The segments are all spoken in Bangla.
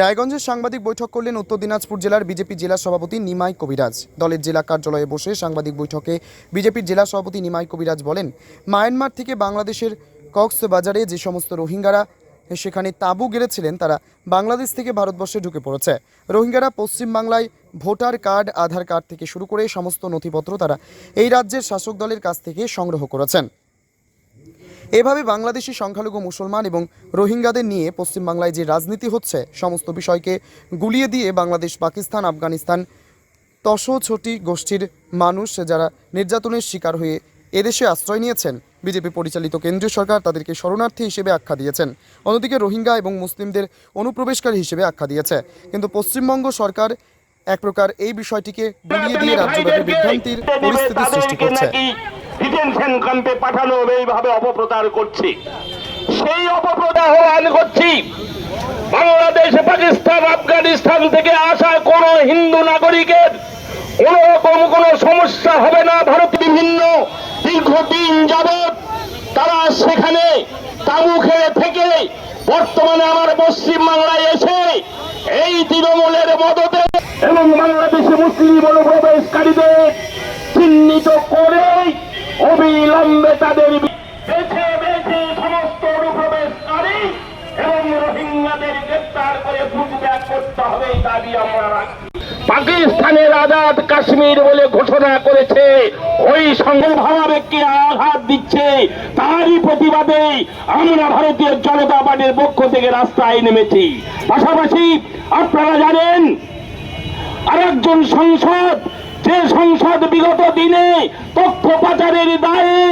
রায়গঞ্জের সাংবাদিক বৈঠক করলেন উত্তর দিনাজপুর জেলার বিজেপি জেলা সভাপতি নিমাই কবিরাজ। দলের জেলা কার্যালয়ে বসে সাংবাদিক বৈঠকে বিজেপির জেলা সভাপতি নিমাই কবিরাজ বলেন, মায়ানমার থেকে বাংলাদেশের কক্সবাজারে যে সমস্ত রোহিঙ্গারা সেখানে তাঁবু গেড়েছিলেন, তারা বাংলাদেশ থেকে ভারতবর্ষে ঢুকে পড়েছে। রোহিঙ্গারা পশ্চিমবাংলায় ভোটার কার্ড, আধার কার্ড থেকে শুরু করে সমস্ত নথিপত্র তারা এই রাজ্যের শাসক দলের কাছ থেকে সংগ্রহ করেছেন। এভাবে বাংলাদেশি সংখ্যালঘু মুসলমান এবং রোহিঙ্গাদের নিয়ে পশ্চিমবাংলায় যে রাজনীতি হচ্ছে, সমস্ত বিষয়কে গুলিয়ে দিয়ে বাংলাদেশ, পাকিস্তান, আফগানিস্তান তসছটি গোষ্ঠীর মানুষ যারা নির্যাতনের শিকার হয়ে এদেশে আশ্রয় নিয়েছেন, বিজেপি পরিচালিত কেন্দ্রীয় সরকার তাদেরকে শরণার্থী হিসেবে আখ্যা দিয়েছেন। অন্যদিকে রোহিঙ্গা এবং মুসলিমদের অনুপ্রবেশকারী হিসেবে আখ্যা দিয়েছে। কিন্তু পশ্চিমবঙ্গ সরকার এক প্রকার এই বিষয়টিকে গুলিয়ে দিয়ে বিভ্রান্তির পরিস্থিতি সৃষ্টি করছে। ডিটেনশন ক্যাম্পে পাঠানো হবে, এইভাবে অপপ্রচার করছে। সেই অপপ্রচার আহ্বান করছি। বাংলাদেশ, পাকিস্তান, আফগানিস্তান থেকে আসা কোন হিন্দু নাগরিকের কোন রকম কোন সমস্যা হবে না। ভারত বিভিন্ন দীর্ঘদিন যাবৎ তারা সেখানে তাবু খেয়ে থেকে বর্তমানে আমার পশ্চিম বাংলায় এসে এই তৃণমূলের মদতে এবং বাংলাদেশে মুসলিম অনুপ্রবেশকারীদের চিহ্নিত করে অবিলম্বে তাদের বেছে বেছে সমস্ত অনুপ্রবেশকারী এবং রোহিঙ্গাদের গ্রেপ্তার করে পুটব্যাক করতে হবে দাবি আমরা রাখছি। পাকিস্তানের আজাদ কাশ্মীর বলে ঘোষণা করেছে ওই সংঘভাবাবেগকে আঘাত দিচ্ছে তারই প্রতিবাদে আমরা ভারতীয় জনতা পার্টির পক্ষ থেকে রাস্তায় নেমেছি। পাশাপাশি আপনারা জানেন আরেকজন সংসদ যে সংসদ বিগত দিনে তথ্য পাচারের দায়ে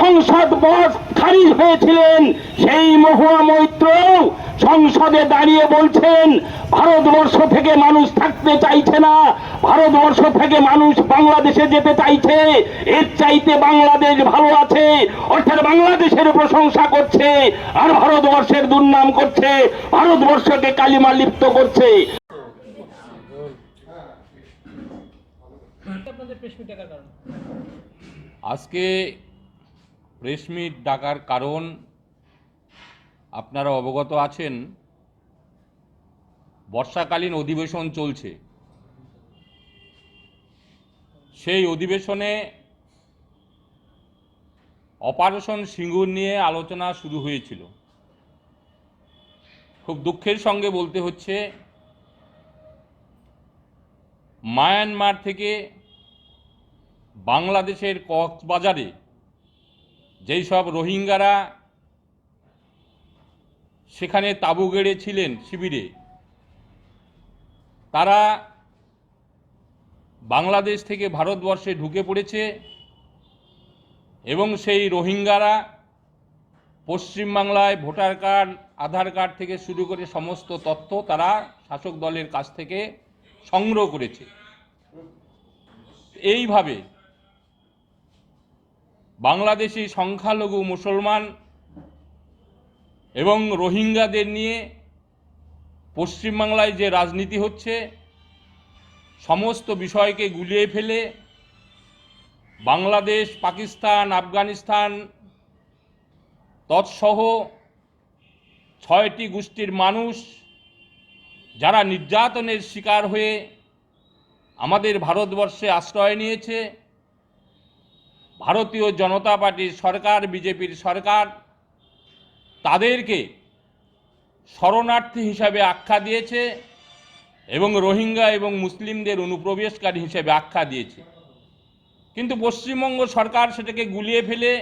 সংসদ বস খারিজ হয়েছিলেন, সেই মহুয়া মৈত্র সংসদে দাঁড়িয়ে বলছেন, ভারতবর্ষ থেকে মানুষ থাকতে চাইছে না, ভারতবর্ষ থেকে মানুষ বাংলাদেশে যেতে চাইছে, এর চাইতে বাংলাদেশ ভালো আছে, অর্থাৎ বাংলাদেশের প্রশংসা করছে, আর ভারতবর্ষের দুর্নাম করছে, ভারতবর্ষকে কালিমা লিপ্ত করছে আপনাদের প্রেস মিট ডাকার কারণ আজকে প্রেস মিট ডাকার কারণ আপনারা অবগত আছেন, বর্ষাকালীন অধিবেশন চলছে। সেই অধিবেশনে অপারেশন সিঙ্গুর নিয়ে আলোচনা শুরু হয়েছিল। খুব দুঃখের সঙ্গে বলতে হচ্ছে, মায়ানমার থেকে বাংলাদেশের কক্সবাজারে যেই সব রোহিঙ্গারা সেখানে তাঁবু গেড়েছিলেন শিবিরে, তারা বাংলাদেশ থেকে ভারতবর্ষে ঢুকে পড়েছে এবং সেই রোহিঙ্গারা পশ্চিমবাংলায় ভোটার কার্ড, আধার কার্ড থেকে শুরু করে সমস্ত তথ্য তারা শাসক দলের কাছ থেকে সংগ্রহ করেছে। এইভাবে বাংলাদেশি সংখ্যালঘু মুসলমান এবং রোহিঙ্গাদের নিয়ে পশ্চিমবাংলায় যে রাজনীতি হচ্ছে, সমস্ত বিষয়কে গুলিয়ে ফেলে বাংলাদেশ, পাকিস্তান, আফগানিস্তান তৎসহ ছয়টি গোষ্ঠীর মানুষ যারা নির্যাতনের শিকার হয়ে আমাদের ভারতবর্ষে আশ্রয় নিয়েছে। ভারতীয় জনতা পার্টির সরকার, বিজেপির সরকার, তাদেরকে শরণার্থী হিসাবে আখ্যা দিয়েছে এবং রোহিঙ্গা এবং মুসলিমদের অনুপ্রবেশকারী হিসেবে আখ্যা দিয়েছে। কিন্তু পশ্চিমবঙ্গ সরকার সেটাকে গুলিয়ে ফেলে,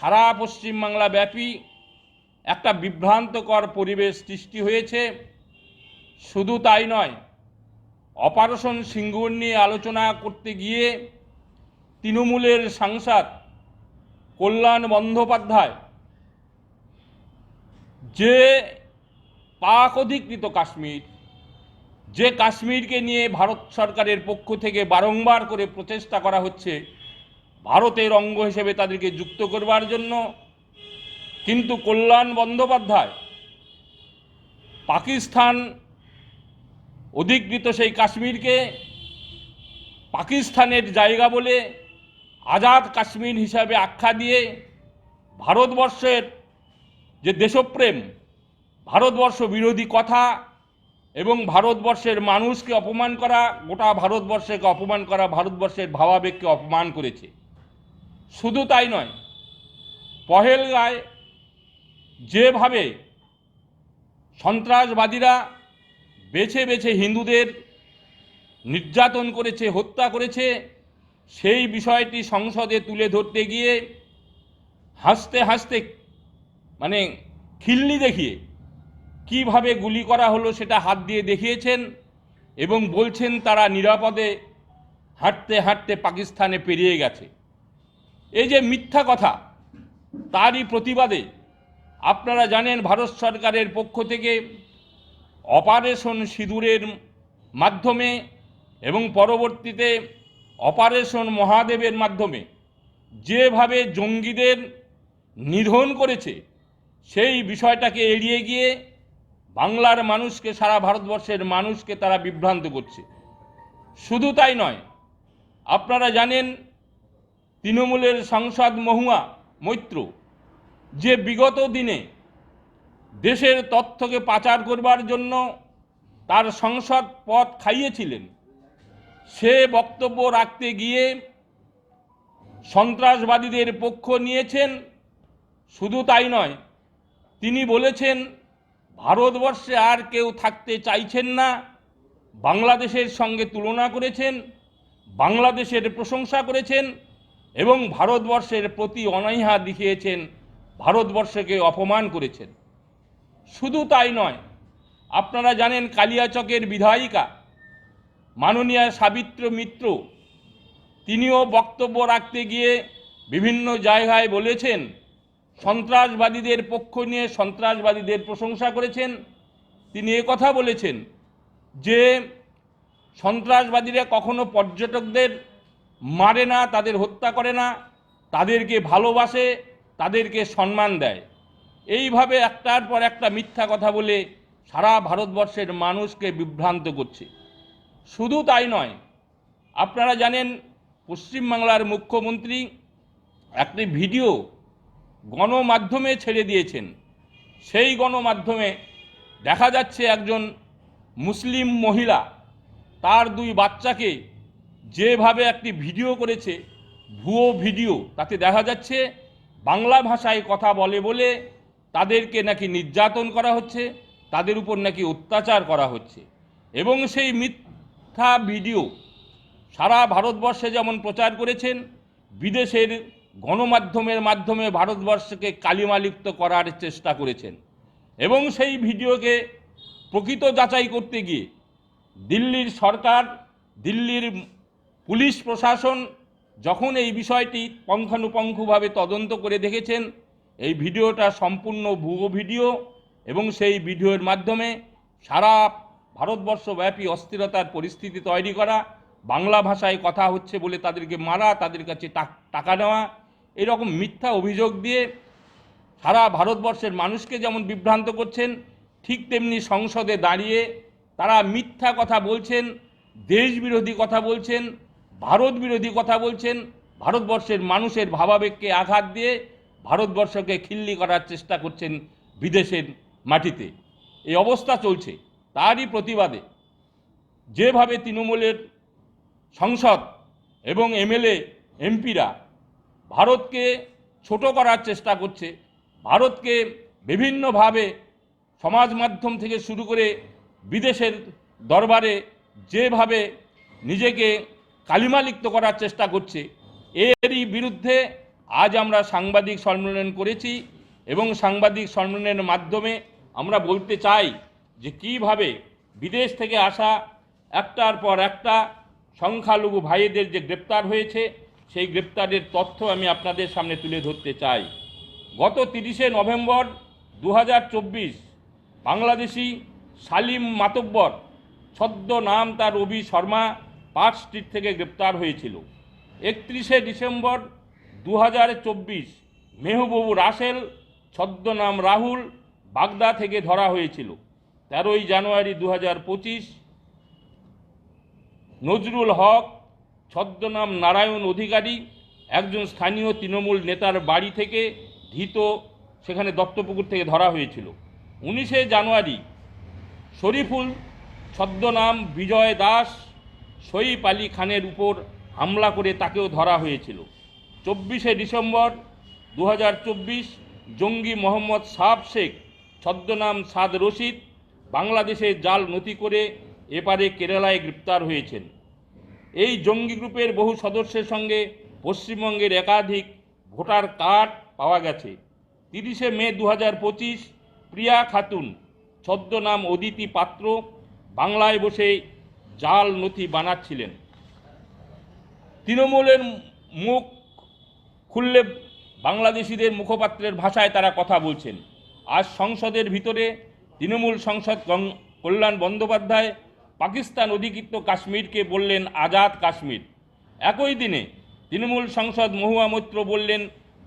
সারা পশ্চিমবাংলা ব্যাপী একটা বিভ্রান্তকর পরিবেশ সৃষ্টি হয়েছে। শুধু তাই নয়, অপারেশন সিঙ্গুর নিয়ে আলোচনা করতে গিয়ে তৃণমূলের সাংসদ কল্যাণ বন্দ্যোপাধ্যায় যে পাক অধিকৃত কাশ্মীর, যে কাশ্মীরকে নিয়ে ভারত সরকারের পক্ষ থেকে বারংবার করে প্রচেষ্টা করা হচ্ছে, ভারতের অঙ্গ হিসেবে তাদেরকে যুক্ত করবার জন্য, কিন্তু কল্যাণ বন্দ্যোপাধ্যায় পাকিস্তান অধিকৃত সেই কাশ্মীরকে পাকিস্তানের জায়গা বলে আজাদ কাশ্মীর হিসাবে আখ্যা দিয়ে ভারতবর্ষের যে দেশপ্রেম, ভারতবর্ষ বিরোধী কথা এবং ভারতবর্ষের মানুষকে অপমান করা, গোটা ভারতবর্ষকে অপমান করা, ভারতবর্ষের ভাবাবেগকে অপমান করেছে। শুধু তাই নয়, পহেলগায় যেভাবে সন্ত্রাসবাদীরা বেছে বেছে হিন্দুদের নির্যাতন করেছে, হত্যা করেছে সেই বিষয়টি সংসদে তুলে ধরতে গিয়ে হাসতে হাসতে মানে খিল্লি দেখিয়ে কীভাবে গুলি করা হলো সেটা হাত দিয়ে দেখিয়েছেন এবং বলছেন তারা নিরাপদে হাঁটতে হাঁটতে পাকিস্তানে পেরিয়ে গেছে। এই যে মিথ্যা কথা, তারই প্রতিবাদে আপনারা জানেন ভারত সরকারের পক্ষ থেকে অপারেশন সিঁদুরের মাধ্যমে এবং পরবর্তীতে অপারেশন মহাদেবের মাধ্যমে যেভাবে জঙ্গিদের নিধন করেছে, সেই বিষয়টাকে এড়িয়ে গিয়ে বাংলার মানুষকে, সারা ভারতবর্ষের মানুষকে তারা বিভ্রান্ত করছে। শুধু তাই নয়, আপনারা জানেন তৃণমূলের সাংসদ মহুয়া মৈত্র যে বিগত দিনে দেশের তথ্যকে পাচার করবার জন্য তার সংসদ পদ খাইয়েছিলেন। সে বক্তব্য রাখতে গিয়ে সন্ত্রাসবাদীদের পক্ষ নিয়েছেন শুধু তাই নয়, তিনি বলেছেন, ভারতবর্ষে আর কেউ থাকতে চাইছেন না, বাংলাদেশের সঙ্গে তুলনা করেছেন, বাংলাদেশের প্রশংসা করেছেন এবং ভারতবর্ষের প্রতি অনাইহা দেখিয়েছেন, ভারতবর্ষকে অপমান করেছেন। শুধু তাই নয়, আপনারা জানেন কালিয়াচকের বিধায়িকা মাননীয়া সাবিত্র মিত্র, তিনিও বক্তব্য রাখতে গিয়ে বিভিন্ন জায়গায় বলেছেন, সন্ত্রাসবাদীদের পক্ষ নিয়ে সন্ত্রাসবাদীদের প্রশংসা করেছেন। তিনি কথা বলেছেন যে, সন্ত্রাসবাদীরা কখনো পর্যটকদের মারে না, তাদের হত্যা করে না, তাদেরকে ভালোবাসে, তাদেরকে সম্মান দেয়। এইভাবে একটার পর একটা মিথ্যা কথা বলে সারা ভারতবর্ষের মানুষকে বিভ্রান্ত করছে। শুধু তাই নয়, আপনারা জানেন পশ্চিমবাংলার মুখ্যমন্ত্রী একটি ভিডিও গণমাধ্যমে ছেড়ে দিয়েছেন। সেই গণমাধ্যমে দেখা যাচ্ছে একজন মুসলিম মহিলা, তার দুই বাচ্চাকে যেভাবে একটি ভিডিও করেছে, ভুয়ো ভিডিও, তাতে দেখা যাচ্ছে বাংলা ভাষায় কথা বলে বলে তাদেরকে নাকি নির্যাতন করা হচ্ছে, তাদের উপর নাকি অত্যাচার করা হচ্ছে। এবং সেই মিথ্যা ভিডিও। সারা ভারতবর্ষে যেমন প্রচার করেছেন, বিদেশের গণমাধ্যমের মাধ্যমে ভারতবর্ষকে কালিমালিপ্ত করার চেষ্টা করেছেন। এবং সেই ভিডিওকে প্রকৃত যাচাই করতে গিয়ে দিল্লির সরকার, দিল্লির পুলিশ প্রশাসন যখন এই বিষয়টি পঙ্খানুপঙ্খভাবে তদন্ত করে দেখেছেন, এই ভিডিওটা সম্পূর্ণ ভুয়ো ভিডিও এবং সেই ভিডিওর মাধ্যমে সারা ভারতবর্ষব্যাপী অস্থিরতার পরিস্থিতি তৈরি করা, বাংলা ভাষায় কথা হচ্ছে বলে তাদেরকে মারা, তাদের কাছে টাকা নেওয়া, এরকম মিথ্যা অভিযোগ দিয়ে সারা ভারতবর্ষের মানুষকে যেমন বিভ্রান্ত করছেন, ঠিক তেমনি সংসদে দাঁড়িয়ে তারা মিথ্যা কথা বলছেন দেশ বিরোধী কথা বলছেন ভারত বিরোধী কথা বলছেন, ভারতবর্ষের মানুষের ভাবাবেগকে আঘাত দিয়ে ভারতবর্ষকে খিল্লি করার চেষ্টা করছেন বিদেশের মাটিতে। এই অবস্থা চলছে। তারই প্রতিবাদে যেভাবে তৃণমূলের সংসদ এবং এমএলএ, এমপিরা ভারতকে ছোট করার চেষ্টা করছে, ভারতকে বিভিন্নভাবে সমাজ মাধ্যম থেকে শুরু করে বিদেশের দরবারে যেভাবে নিজেকে কালিমালিপ্ত করার চেষ্টা করছে, এরই বিরুদ্ধে আজ আমরা সাংবাদিক সম্মেলন করেছি এবং সাংবাদিক সম্মেলনের মাধ্যমে আমরা বলতে চাই যে কীভাবে বিদেশ থেকে আসা একটার পর একটা সংখ্যালঘু ভাইদের যে গ্রেপ্তার হয়েছে, সেই গ্রেপ্তারের তথ্য আমি আপনাদের সামনে তুলে ধরতে চাই। গত তিরিশে নভেম্বর দু হাজার চব্বিশ বাংলাদেশি সালিম মাতব্বর, ছদ্ম নাম তার রবি শর্মা পার্ক স্ট্রিট থেকে গ্রেপ্তার হয়েছিল। একত্রিশে ডিসেম্বর দু হাজার মেহবুব রাসেল ছদ্মনাম রাহুল, বাগদা থেকে ধরা হয়েছিল। তেরোই জানুয়ারি দু হাজার পঁচিশ, নজরুল হক, ছদ্মনাম নারায়ণ অধিকারী, একজন স্থানীয় তৃণমূল নেতার বাড়ি থেকে ধৃত, সেখানে দত্তপুকুর থেকে ধরা হয়েছিল। উনিশে জানুয়ারি, শরীফুল, ছদ্মনাম বিজয় দাস সইফ আলী খানের উপর হামলা করে তাকেও ধরা হয়েছিল। চব্বিশে ডিসেম্বর দু হাজার চব্বিশ, জঙ্গি মোহাম্মদ সাব শেখ, ছদ্মনাম সাদ রশিদ বাংলাদেশে জাল নথি করে এপারে কেরালায় গ্রেপ্তার হয়েছেন। এই জঙ্গি গ্রুপের বহু সদস্যের সঙ্গে পশ্চিমবঙ্গের একাধিক ভোটার কার্ড পাওয়া গেছে। তিরিশে মে দু হাজার পঁচিশ প্রিয়া খাতুন, ছদ্মনাম অদিতি পাত্র, বাংলায় বসে জাল নথি বানাচ্ছিলেন। তৃণমূলের মুখ খুললে বাংলাদেশিদের মুখপাত্রের ভাষায় তারা কথা বলছেন। আজ সংসদের ভিতরে তৃণমূল সংসদ কল্যাণ বন্দ্যোপাধ্যায় পাকিস্তান অধিকৃত কাশ্মীরকে বললেন আজাদ কাশ্মীর। একই দিনে তৃণমূল সংসদ মহুয়া মৈত্র বললেন,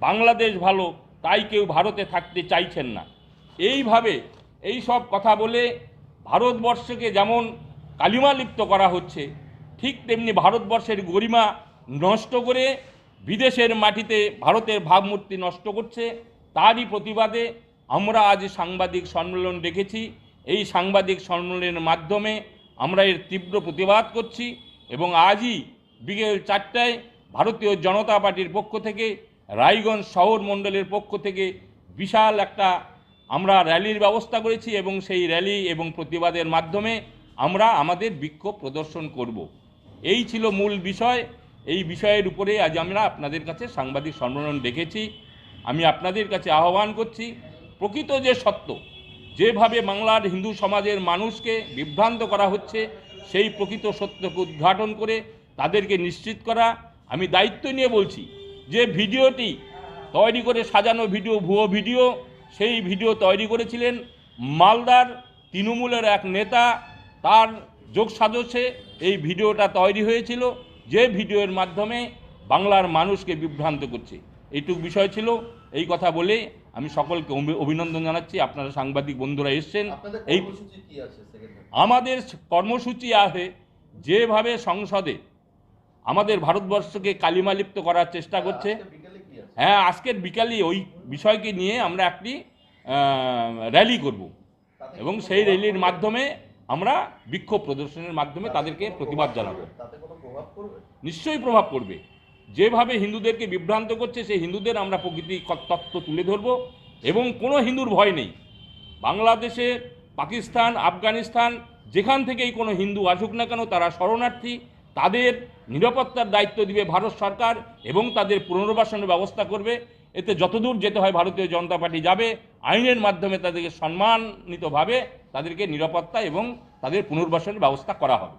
বাংলাদেশ ভালো, তাই কেউ ভারতে থাকতে চাইছেন না। এইভাবে এই সব কথা বলে ভারতবর্ষকে যেমন কালিমালিপ্ত করা হচ্ছে, ঠিক তেমনি ভারতবর্ষের গরিমা নষ্ট করে বিদেশের মাটিতে ভারতের ভাবমূর্তি নষ্ট করছে, তারই প্রতিবাদে আমরা আজ সাংবাদিক সম্মেলন ডেকেছি এই সাংবাদিক সম্মেলনের মাধ্যমে আমরা এর তীব্র প্রতিবাদ করছি এবং আজই বিকেল চারটায় ভারতীয় জনতা পার্টির পক্ষ থেকে, রায়গঞ্জ শহর মণ্ডলের পক্ষ থেকে বিশাল একটা আমরা র্যালির ব্যবস্থা করেছি এবং সেই র্যালি এবং প্রতিবাদের মাধ্যমে আমরা আমাদের বিক্ষোভ প্রদর্শন করব। এই ছিল মূল বিষয়। এই বিষয়ের উপরে আজ আমরা আপনাদের কাছে সাংবাদিক সম্মেলন ডেকেছি আমি আপনাদের কাছে আহ্বান করছি প্রকৃত যে সত্য, যেভাবে বাংলার হিন্দু সমাজের মানুষকে বিভ্রান্ত করা হচ্ছে, সেই প্রকৃত সত্যকে উদ্ঘাটন করে তাদেরকে নিশ্চিত করা, আমি দায়িত্ব নিয়ে বলছি যে ভিডিওটি তৈরি করে সাজানো ভিডিও, ভুয়ো ভিডিও, সেই ভিডিও তৈরি করেছিলেন মালদার তৃণমূলের এক নেতা, তার যোগ সাজসে এই ভিডিওটা তৈরি হয়েছিল, যে ভিডিওর মাধ্যমে বাংলার মানুষকে বিভ্রান্ত করছে। এইটুক বিষয় ছিল, এই কথা বলে আমি সকলকে অভি- অভিনন্দন জানাচ্ছি। আপনারা সাংবাদিক বন্ধুরা এসছেন। এই আমাদের কর্মসূচি আছে যেভাবে সংসদে আমাদের ভারতবর্ষকে কালিমালিপ্ত করার চেষ্টা করছে। বিকেলে কি আছে? হ্যাঁ আজকের বিকালে ওই বিষয়কে নিয়ে আমরা একটি র্যালি করব। এবং সেই র্যালির মাধ্যমে আমরা বিক্ষোভ প্রদর্শনের মাধ্যমে তাদেরকে প্রতিবাদ জানাব। নিশ্চয়ই প্রভাব পড়বে। যেভাবে হিন্দুদেরকে বিভ্রান্ত করছে, সেই হিন্দুদের আমরা প্রকৃতি তত্ত্ব তুলে ধরব। এবং কোনো হিন্দুর ভয় নেই। বাংলাদেশে, পাকিস্তান, আফগানিস্তান, যেখান থেকেই কোনো হিন্দু আসুক না কেন, তারা শরণার্থী। তাদের নিরাপত্তার দায়িত্ব দিবে ভারত সরকার এবং তাদের পুনর্বাসনের ব্যবস্থা করবে। এতে যতদূর যেতে হয়, ভারতীয় জনতা পার্টি যাবে। আইনের মাধ্যমে তাদেরকে সম্মানিতভাবে তাদেরকে নিরাপত্তা এবং তাদের পুনর্বাসনের ব্যবস্থা করা হবে।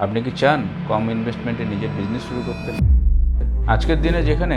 আপনি কি চান কম ইনভেস্টমেন্টে নিজের বিজনেস শুরু করতে? আজকের দিনে যেখানে